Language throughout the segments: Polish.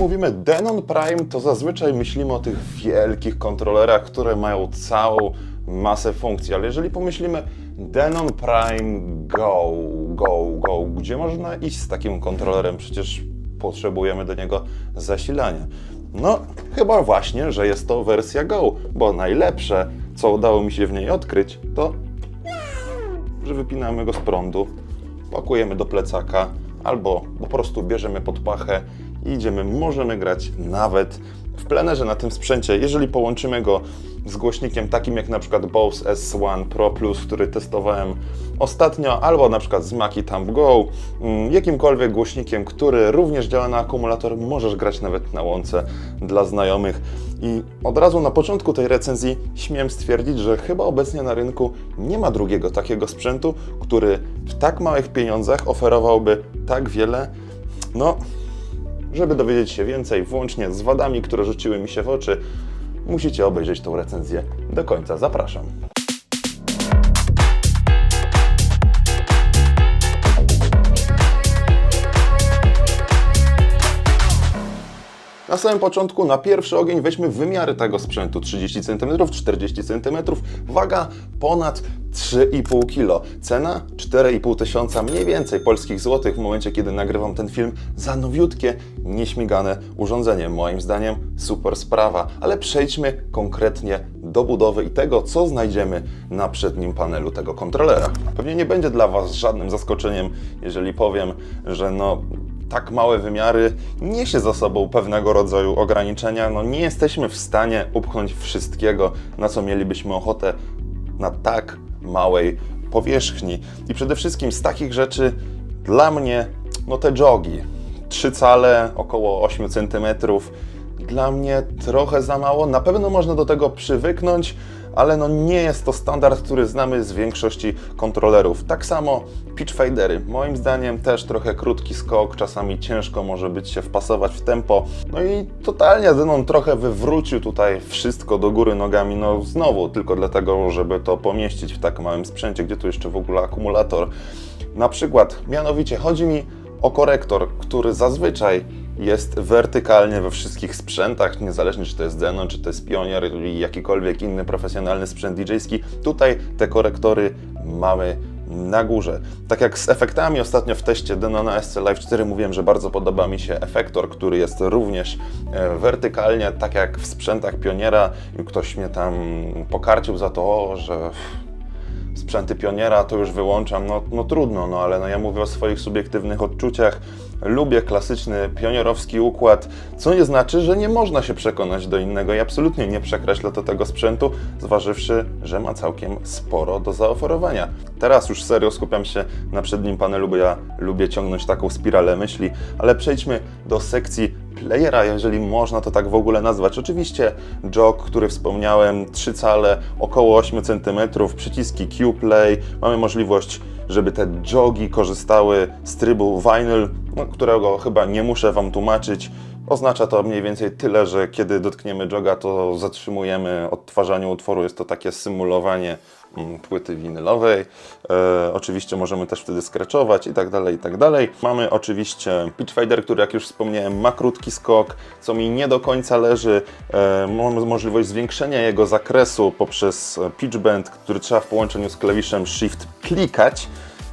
mówimy Denon Prime, to zazwyczaj myślimy o tych wielkich kontrolerach, które mają całą masę funkcji, ale jeżeli pomyślimy Denon Prime Go, Go, Go, gdzie można iść z takim kontrolerem? Przecież potrzebujemy do niego zasilania. No, chyba właśnie, że jest to wersja Go, bo najlepsze, co udało mi się w niej odkryć, to że wypinamy go z prądu, pakujemy do plecaka albo po prostu bierzemy pod pachę i idziemy. Możemy grać nawet w plenerze na tym sprzęcie. Jeżeli połączymy go z głośnikiem takim jak na przykład Bose S1 Pro Plus, który testowałem ostatnio, albo na przykład z Maki Thumb Go, mm, jakimkolwiek głośnikiem, który również działa na akumulator, możesz grać nawet na łące dla znajomych. I od razu na początku tej recenzji śmiem stwierdzić, że chyba obecnie na rynku nie ma drugiego takiego sprzętu, który w tak małych pieniądzach oferowałby tak wiele, no, żeby dowiedzieć się więcej, włącznie z wadami, które rzuciły mi się w oczy, musicie obejrzeć tą recenzję do końca. Zapraszam. Na samym początku, na pierwszy ogień, weźmy wymiary tego sprzętu: 30 cm, 40 cm, waga ponad 3,5 kg. Cena 4,5 tysiąca mniej więcej polskich złotych w momencie, kiedy nagrywam ten film za nowiutkie, nieśmigane urządzenie. Moim zdaniem super sprawa, ale przejdźmy konkretnie do budowy i tego, co znajdziemy na przednim panelu tego kontrolera. Pewnie nie będzie dla Was żadnym zaskoczeniem, jeżeli powiem, że no tak małe wymiary niesie za sobą pewnego rodzaju ograniczenia. No nie jesteśmy w stanie upchnąć wszystkiego, na co mielibyśmy ochotę na tak małej powierzchni. I przede wszystkim z takich rzeczy dla mnie, no te jogi. 3 cale, około 8 cm. Dla mnie trochę za mało. Na pewno można do tego przywyknąć, ale no nie jest to standard, który znamy z większości kontrolerów. Tak samo pitch fadery. Moim zdaniem też trochę krótki skok, czasami ciężko może być się wpasować w tempo. No i totalnie Zenon trochę wywrócił tutaj wszystko do góry nogami, no znowu tylko dlatego, żeby to pomieścić w tak małym sprzęcie, gdzie tu jeszcze w ogóle akumulator. Na przykład, mianowicie chodzi mi o korektor, który zazwyczaj jest wertykalnie we wszystkich sprzętach, niezależnie czy to jest Denon, czy to jest Pionier i jakikolwiek inny profesjonalny sprzęt DJ-ski. Tutaj te korektory mamy na górze. Tak jak z efektami ostatnio w teście Denona SC Live 4 mówiłem, że bardzo podoba mi się efektor, który jest również e, wertykalnie, tak jak w sprzętach Pioniera. Ktoś mnie tam pokarcił za to, że sprzęty pioniera to już wyłączam, no, no trudno, no ale no ja mówię o swoich subiektywnych odczuciach. Lubię klasyczny pionierowski układ, co nie znaczy, że nie można się przekonać do innego i absolutnie nie przekreślę to tego sprzętu, zważywszy, że ma całkiem sporo do zaoferowania. Teraz już serio skupiam się na przednim panelu, bo ja lubię ciągnąć taką spiralę myśli, ale przejdźmy do sekcji playera, jeżeli można to tak w ogóle nazwać. Oczywiście jog, który wspomniałem, 3 cale, około 8 cm, przyciski Q-Play. Mamy możliwość, żeby te jogi korzystały z trybu vinyl, no, którego chyba nie muszę Wam tłumaczyć. Oznacza to mniej więcej tyle, że kiedy dotkniemy joga, to zatrzymujemy odtwarzanie utworu. Jest to takie symulowanie płyty winylowej. E, oczywiście możemy też wtedy skreczować i tak dalej, i tak dalej. Mamy oczywiście pitch fader, który jak już wspomniałem ma krótki skok, co mi nie do końca leży. E, mamy możliwość zwiększenia jego zakresu poprzez pitch bend, który trzeba w połączeniu z klawiszem shift klikać.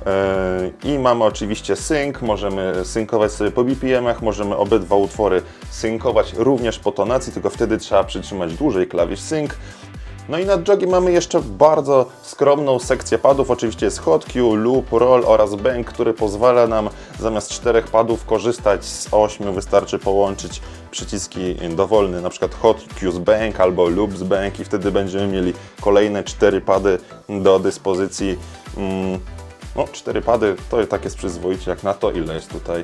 E, I mamy oczywiście sync, możemy synkować sobie po BPM-ach, możemy obydwa utwory synkować również po tonacji, tylko wtedy trzeba przytrzymać dłużej klawisz sync. No i nad jogi mamy jeszcze bardzo skromną sekcję padów. Oczywiście jest hot cue, loop, roll oraz bank, który pozwala nam zamiast czterech padów korzystać z ośmiu. Wystarczy połączyć przyciski dowolne, na przykład hot cue z bank albo loop z bank i wtedy będziemy mieli kolejne cztery pady do dyspozycji. Mm, no, cztery pady to tak jest przyzwoicie jak na to, ile jest tutaj.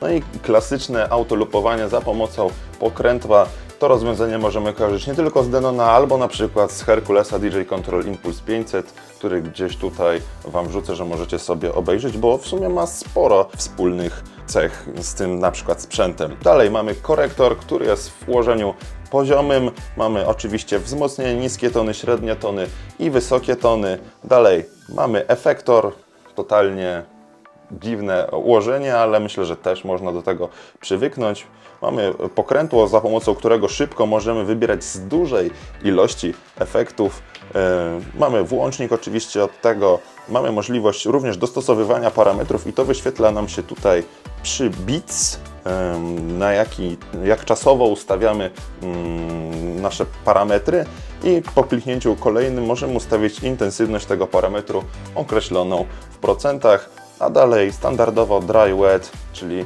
No i klasyczne autolupowanie za pomocą pokrętła. To rozwiązanie możemy kojarzyć nie tylko z Denona, albo na przykład z Herkulesa DJ Control Impulse 500, który gdzieś tutaj Wam wrzucę, że możecie sobie obejrzeć, bo w sumie ma sporo wspólnych cech z tym na przykład sprzętem. Dalej mamy korektor, który jest w ułożeniu poziomym. Mamy oczywiście wzmocnienie, niskie tony, średnie tony i wysokie tony. Dalej mamy efektor, totalnie dziwne ułożenie, ale myślę, że też można do tego przywyknąć. Mamy pokrętło, za pomocą którego szybko możemy wybierać z dużej ilości efektów. E, Mamy włącznik oczywiście od tego. Mamy możliwość również dostosowywania parametrów i to wyświetla nam się tutaj przy bits, na jaki, jak czasowo ustawiamy mm, nasze parametry i po kliknięciu kolejnym możemy ustawić intensywność tego parametru określoną w procentach, a dalej standardowo dry wet, czyli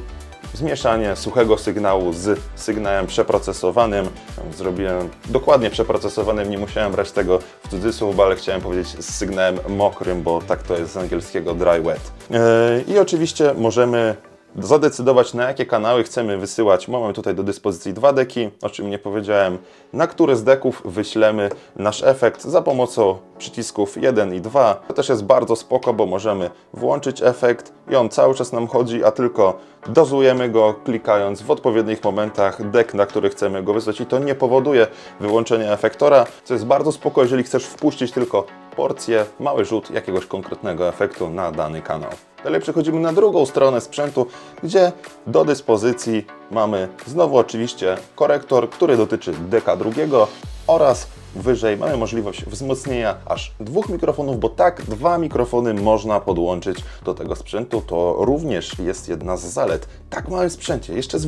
zmieszanie suchego sygnału z sygnałem przeprocesowanym. Zrobiłem dokładnie przeprocesowanym, nie musiałem brać tego w cudzysłów, ale chciałem powiedzieć z sygnałem mokrym, bo tak to jest z angielskiego dry wet. Yy, I oczywiście możemy zadecydować na jakie kanały chcemy wysyłać. Mamy tutaj do dyspozycji dwa deki, o czym nie powiedziałem, na które z deków wyślemy nasz efekt za pomocą przycisków 1 i 2. To też jest bardzo spoko, bo możemy włączyć efekt i on cały czas nam chodzi, a tylko dozujemy go klikając w odpowiednich momentach dek, na który chcemy go wysłać. I to nie powoduje wyłączenia efektora, co jest bardzo spoko, jeżeli chcesz wpuścić tylko porcję, mały rzut jakiegoś konkretnego efektu na dany kanał. Dalej przechodzimy na drugą stronę sprzętu, gdzie do dyspozycji mamy znowu oczywiście korektor, który dotyczy deka drugiego oraz wyżej mamy możliwość wzmocnienia aż dwóch mikrofonów, bo tak, dwa mikrofony można podłączyć do tego sprzętu. To również jest jedna z zalet. Tak małym sprzęcie, jeszcze z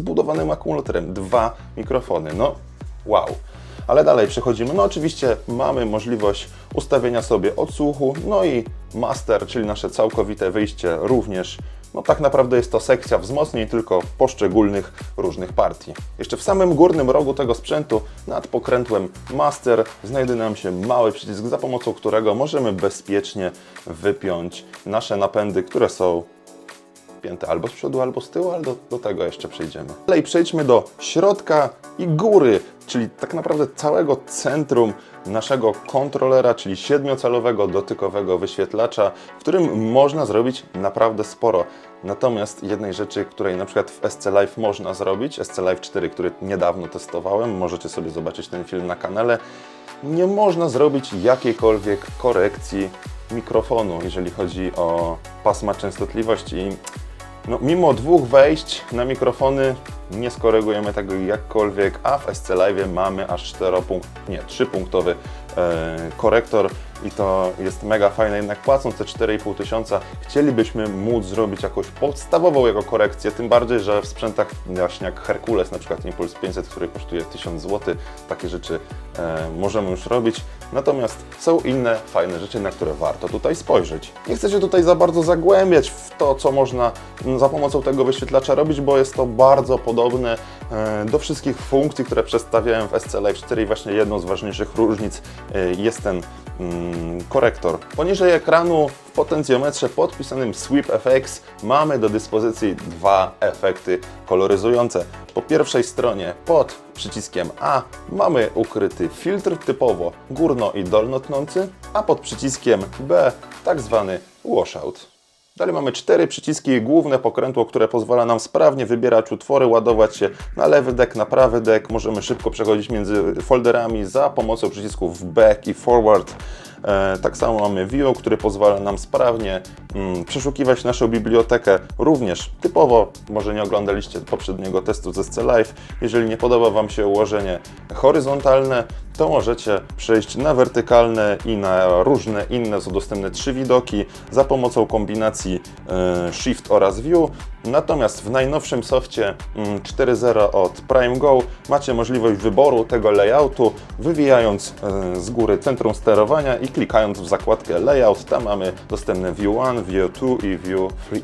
akumulatorem, dwa mikrofony. No, wow. Ale dalej przechodzimy. No oczywiście mamy możliwość ustawienia sobie odsłuchu, no i master, czyli nasze całkowite wyjście również. No tak naprawdę jest to sekcja wzmocnień tylko poszczególnych różnych partii. Jeszcze w samym górnym rogu tego sprzętu nad pokrętłem master znajduje nam się mały przycisk, za pomocą którego możemy bezpiecznie wypiąć nasze napędy, które są pięte albo z przodu, albo z tyłu, ale do, do tego jeszcze przejdziemy. Dalej przejdźmy do środka i góry, czyli tak naprawdę całego centrum naszego kontrolera, czyli siedmiocalowego dotykowego wyświetlacza, w którym można zrobić naprawdę sporo. Natomiast jednej rzeczy, której na przykład w SC Live można zrobić, SC Live 4, który niedawno testowałem, możecie sobie zobaczyć ten film na kanale, nie można zrobić jakiejkolwiek korekcji mikrofonu, jeżeli chodzi o pasma częstotliwości. No, mimo dwóch wejść na mikrofony nie skorygujemy tego jakkolwiek, a w SC Live mamy aż 4 punkt, nie, 3-punktowy e, korektor i to jest mega fajne, jednak płacąc te 4,5 tysiąca chcielibyśmy móc zrobić jakąś podstawową jego korekcję, tym bardziej, że w sprzętach właśnie jak Herkules, na przykład Impuls 500, który kosztuje 1000 zł, takie rzeczy e, możemy już robić. Natomiast są inne fajne rzeczy, na które warto tutaj spojrzeć. Nie chcę się tutaj za bardzo zagłębiać w to, co można mm, za pomocą tego wyświetlacza robić, bo jest to bardzo podobne e, do wszystkich funkcji, które przedstawiałem w SC Live 4 i właśnie jedną z ważniejszych różnic e, jest ten mm, korektor. Poniżej ekranu w potencjometrze podpisanym Sweep FX mamy do dyspozycji dwa efekty koloryzujące. Po pierwszej stronie pod przyciskiem A mamy ukryty filtr typowo górno- i dolnotnący, a pod przyciskiem B tak zwany washout. Dalej mamy cztery przyciski, główne pokrętło, które pozwala nam sprawnie wybierać utwory, ładować się na lewy dek, na prawy dek. Możemy szybko przechodzić między folderami za pomocą przycisków back i forward. E, tak samo mamy View, który pozwala nam sprawnie mm, przeszukiwać naszą bibliotekę. Również typowo, może nie oglądaliście poprzedniego testu ze Live. Jeżeli nie podoba Wam się ułożenie horyzontalne, to możecie przejść na wertykalne i na różne inne, są dostępne trzy widoki za pomocą kombinacji e, Shift oraz View. Natomiast w najnowszym softie mm, 4.0 od Prime Go macie możliwość wyboru tego layoutu, wywijając e, z góry centrum sterowania i klikając w zakładkę Layout. Tam mamy dostępne View 1, View 2 i View 3.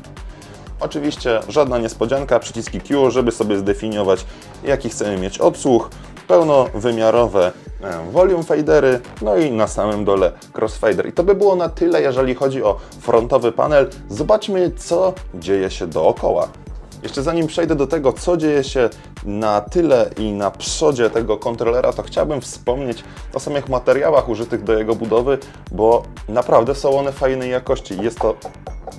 Oczywiście żadna niespodzianka, przyciski Q, żeby sobie zdefiniować jaki chcemy mieć odsłuch, pełnowymiarowe e, volume fadery, no i na samym dole crossfader. I to by było na tyle, jeżeli chodzi o frontowy panel. Zobaczmy, co dzieje się dookoła. Jeszcze zanim przejdę do tego, co dzieje się na tyle i na przodzie tego kontrolera, to chciałbym wspomnieć o samych materiałach użytych do jego budowy, bo naprawdę są one fajnej jakości. Jest to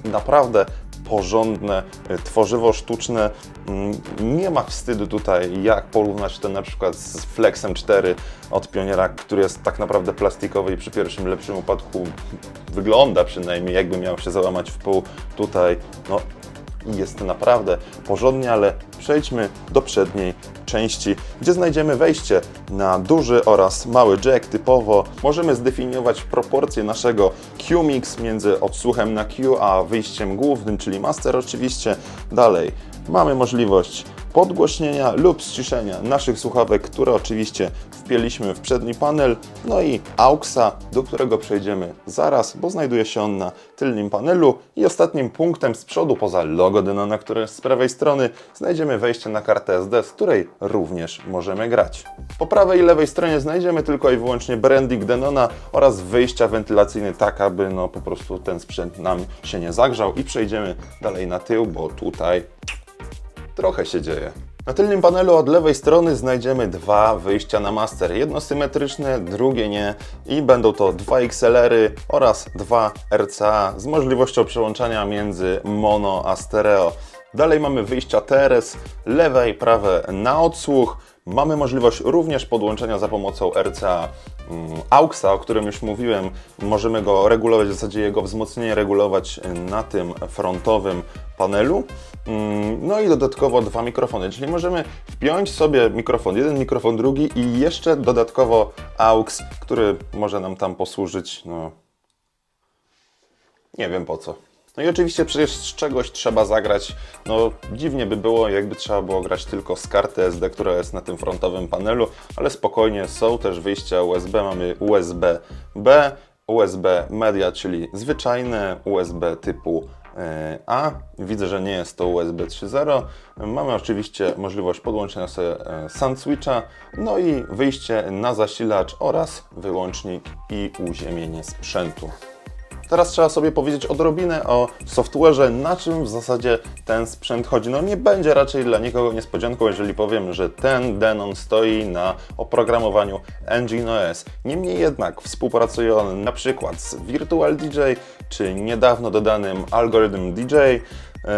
naprawdę porządne y, tworzywo sztuczne. Mm, Nie ma wstydu tutaj, jak porównać to na przykład z Flexem 4 od Pioniera, który jest tak naprawdę plastikowy i przy pierwszym lepszym upadku wygląda przynajmniej, jakby miał się załamać w pół. Tutaj no, i jest naprawdę porządnie, ale przejdźmy do przedniej części, gdzie znajdziemy wejście na duży oraz mały jack typowo. Możemy zdefiniować proporcje naszego Q-mix między odsłuchem na Q a wyjściem głównym, czyli master oczywiście. Dalej mamy możliwość podgłośnienia lub ściszenia naszych słuchawek, które oczywiście wpięliśmy w przedni panel, no i AUXa, do którego przejdziemy zaraz, bo znajduje się on na tylnym panelu i ostatnim punktem z przodu, poza logo Denona, które z prawej strony, znajdziemy wejście na kartę SD, z której również możemy grać. Po prawej i lewej stronie znajdziemy tylko i wyłącznie branding Denona oraz wyjścia wentylacyjne, tak aby no po prostu ten sprzęt nam się nie zagrzał i przejdziemy dalej na tył, bo tutaj trochę się dzieje. Na tylnym panelu od lewej strony znajdziemy dwa wyjścia na master. Jedno symetryczne, drugie nie i będą to dwa XLR-y oraz dwa RCA z możliwością przełączania między mono a stereo. Dalej mamy wyjścia TRS, lewe i prawe na odsłuch. Mamy możliwość również podłączenia za pomocą RCA mm, AUXa, o którym już mówiłem. Możemy go regulować, w zasadzie jego wzmocnienie regulować na tym frontowym panelu. Mm, No i dodatkowo dwa mikrofony, czyli możemy wpiąć sobie mikrofon jeden, mikrofon drugi i jeszcze dodatkowo AUX, który może nam tam posłużyć, no nie wiem po co. No i oczywiście przecież z czegoś trzeba zagrać. No dziwnie by było, jakby trzeba było grać tylko z karty SD, która jest na tym frontowym panelu, ale spokojnie są też wyjścia USB. Mamy USB-B, USB media, czyli zwyczajne USB typu e, A. Widzę, że nie jest to USB 3.0. Mamy oczywiście możliwość podłączenia sobie e, sound switcha, no i wyjście na zasilacz oraz wyłącznik i uziemienie sprzętu. Teraz trzeba sobie powiedzieć odrobinę o software'ze, na czym w zasadzie ten sprzęt chodzi. No nie będzie raczej dla nikogo niespodzianką, jeżeli powiem, że ten Denon stoi na oprogramowaniu Engine OS. Niemniej jednak współpracuje on na przykład z Virtual DJ, czy niedawno dodanym Algorithm DJ. Yy,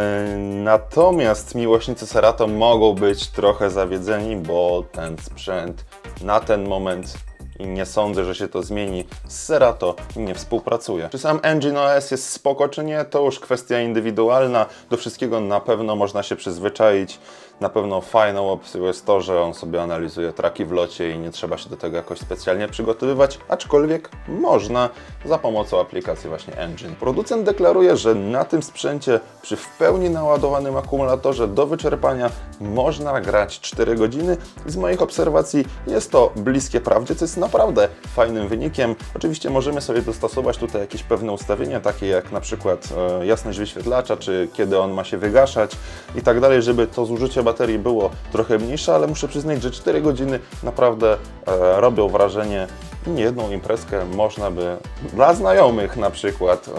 Natomiast miłośnicy Serato mogą być trochę zawiedzeni, bo ten sprzęt na ten moment i nie sądzę, że się to zmieni. Z Serato nie współpracuje. Czy sam Engine OS jest spoko, czy nie, to już kwestia indywidualna. Do wszystkiego na pewno można się przyzwyczaić. Na pewno fajną opcją jest to, że on sobie analizuje traki w locie i nie trzeba się do tego jakoś specjalnie przygotowywać, aczkolwiek można za pomocą aplikacji właśnie Engine. Producent deklaruje, że na tym sprzęcie przy w pełni naładowanym akumulatorze do wyczerpania można grać 4 godziny z moich obserwacji jest to bliskie prawdzie, co jest naprawdę fajnym wynikiem. Oczywiście możemy sobie dostosować tutaj jakieś pewne ustawienia, takie jak na przykład e, jasność wyświetlacza, czy kiedy on ma się wygaszać i tak dalej, żeby to zużycie baterii było trochę mniejsze, ale muszę przyznać, że 4 godziny naprawdę e, robią wrażenie i niejedną imprezkę można by dla znajomych na przykład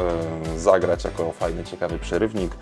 e, zagrać jako fajny, ciekawy przerywnik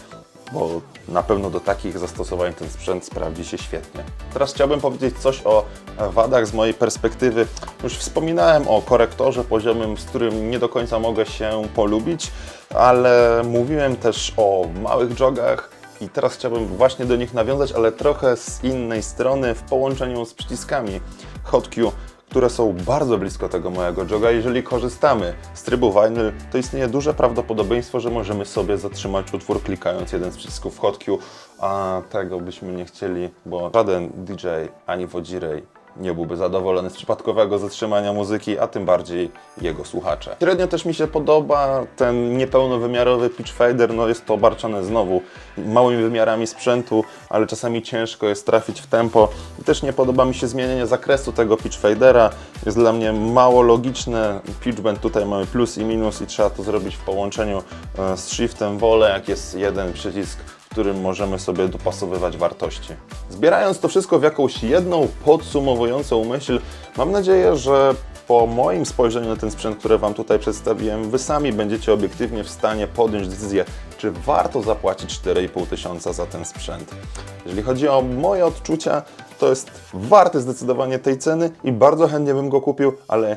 bo na pewno do takich zastosowań ten sprzęt sprawdzi się świetnie. Teraz chciałbym powiedzieć coś o wadach z mojej perspektywy. Już wspominałem o korektorze poziomym, z którym nie do końca mogę się polubić, ale mówiłem też o małych jogach, i teraz chciałbym właśnie do nich nawiązać, ale trochę z innej strony w połączeniu z przyciskami HotQ, które są bardzo blisko tego mojego joga. Jeżeli korzystamy z trybu vinyl, to istnieje duże prawdopodobieństwo, że możemy sobie zatrzymać utwór klikając jeden z przycisków HotQ, a tego byśmy nie chcieli, bo żaden DJ ani wodzirej nie byłby zadowolony z przypadkowego zatrzymania muzyki, a tym bardziej jego słuchacze. Średnio też mi się podoba ten niepełnowymiarowy pitch fader, no jest to obarczone znowu małymi wymiarami sprzętu, ale czasami ciężko jest trafić w tempo. I też nie podoba mi się zmienienie zakresu tego pitch fadera, jest dla mnie mało logiczne. Pitch bend tutaj mamy plus i minus i trzeba to zrobić w połączeniu e, z shiftem wolę, jak jest jeden przycisk którym możemy sobie dopasowywać wartości. Zbierając to wszystko w jakąś jedną podsumowującą myśl, mam nadzieję, że po moim spojrzeniu na ten sprzęt, który Wam tutaj przedstawiłem, Wy sami będziecie obiektywnie w stanie podjąć decyzję, czy warto zapłacić 4,5 tysiąca za ten sprzęt. Jeżeli chodzi o moje odczucia, to jest warty zdecydowanie tej ceny i bardzo chętnie bym go kupił, ale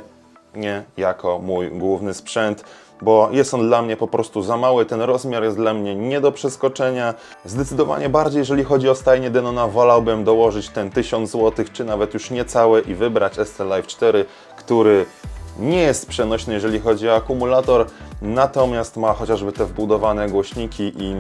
nie jako mój główny sprzęt, bo jest on dla mnie po prostu za mały, ten rozmiar jest dla mnie nie do przeskoczenia. Zdecydowanie bardziej, jeżeli chodzi o stajnię Denona, wolałbym dołożyć ten 1000 zł, czy nawet już niecałe i wybrać ST Live 4, który nie jest przenośny, jeżeli chodzi o akumulator, natomiast ma chociażby te wbudowane głośniki i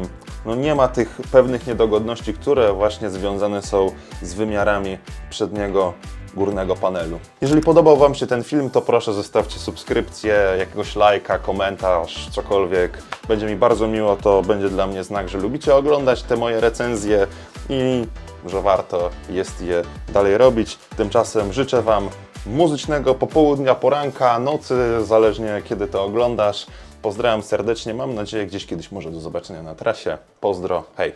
no nie ma tych pewnych niedogodności, które właśnie związane są z wymiarami przedniego górnego panelu. Jeżeli podobał Wam się ten film, to proszę zostawcie subskrypcję, jakiegoś lajka, komentarz, cokolwiek. Będzie mi bardzo miło, to będzie dla mnie znak, że lubicie oglądać te moje recenzje i że warto jest je dalej robić. Tymczasem życzę Wam muzycznego popołudnia, poranka, nocy, zależnie kiedy to oglądasz. Pozdrawiam serdecznie, mam nadzieję gdzieś kiedyś może do zobaczenia na trasie. Pozdro, hej!